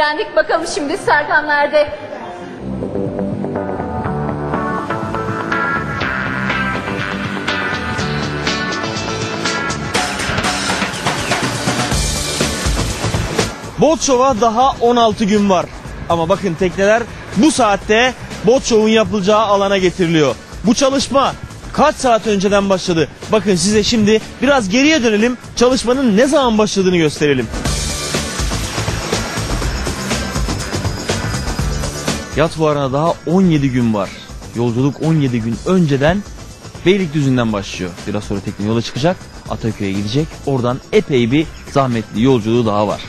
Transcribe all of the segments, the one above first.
öğrendik. Bakalım şimdi Serkan nerede? Bot Show'a daha 16 gün var. Ama bakın tekneler bu saatte Bot Show'un yapılacağı alana getiriliyor. Bu çalışma kaç saat önceden başladı? Bakın size şimdi biraz geriye dönelim. Çalışmanın ne zaman başladığını gösterelim. Yat fuarına daha 17 gün var. Yolculuk 17 gün önceden Beylikdüzü'nden başlıyor. Biraz sonra tekne yola çıkacak. Ataköy'e gidecek. Oradan epey bir zahmetli yolculuğu daha var.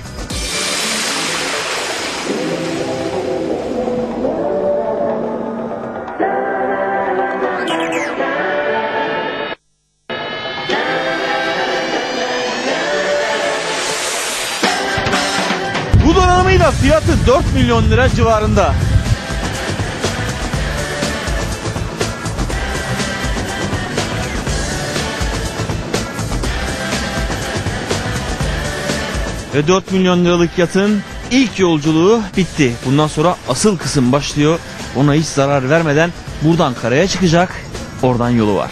Bu donanımıyla fiyatı 4 milyon lira civarında. Ve 4 milyon liralık yatın ilk yolculuğu bitti. Bundan sonra asıl kısım başlıyor. Ona hiç zarar vermeden buradan karaya çıkacak. Oradan yolu var.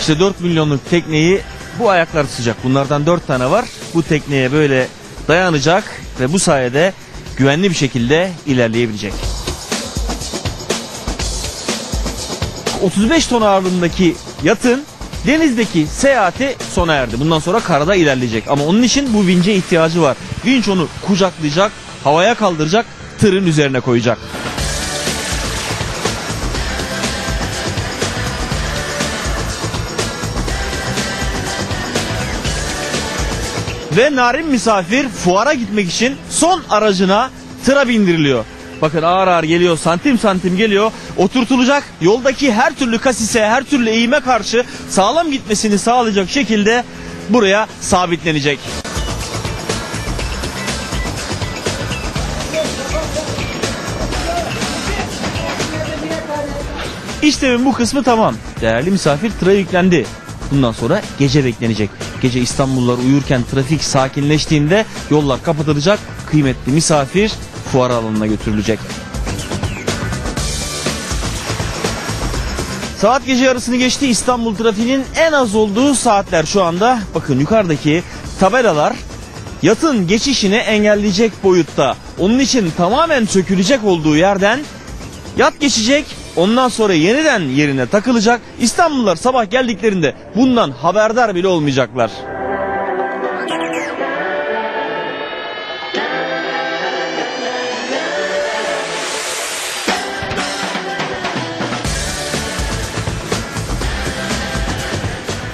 İşte 4 milyonluk tekneyi bu ayaklar sıcak. Bunlardan 4 tane var. Bu tekneye böyle dayanacak ve bu sayede güvenli bir şekilde ilerleyebilecek. 35 ton ağırlığındaki yatın denizdeki seyahati sona erdi. Bundan sonra karada ilerleyecek. Ama onun için bu vince ihtiyacı var. Vinç onu kucaklayacak, havaya kaldıracak, tırın üzerine koyacak. Ve narin misafir fuara gitmek için son aracına tıra bindiriliyor. Bakın ağır ağır geliyor, santim santim geliyor. Oturtulacak, yoldaki her türlü kasise, her türlü eğime karşı sağlam gitmesini sağlayacak şekilde buraya sabitlenecek. İşlemin bu kısmı tamam. Değerli misafir tıra yüklendi. Bundan sonra gece beklenecek. Gece İstanbullular uyurken trafik sakinleştiğinde yollar kapatılacak. Kıymetli misafir fuar alanına götürülecek. Saat gece yarısını geçti. İstanbul trafiğinin en az olduğu saatler şu anda. Bakın yukarıdaki tabelalar yatın geçişini engelleyecek boyutta. Onun için tamamen sökülecek olduğu yerden Yat geçecek ondan sonra yeniden yerine takılacak. İstanbullular sabah geldiklerinde bundan haberdar bile olmayacaklar.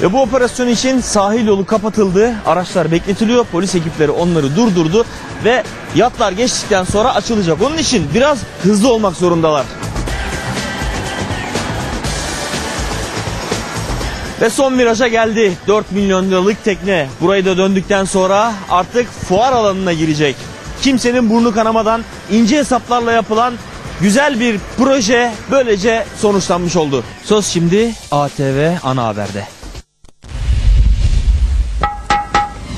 Ve bu operasyon için sahil yolu kapatıldı. Araçlar bekletiliyor. Polis ekipleri onları durdurdu ve yatlar geçtikten sonra açılacak. Onun için biraz hızlı olmak zorundalar. Ve son viraja geldi. 4 milyon liralık tekne. Burayı da döndükten sonra artık fuar alanına girecek. Kimsenin burnu kanamadan ince hesaplarla yapılan güzel bir proje böylece sonuçlanmış oldu. Söz şimdi ATV ana haberde.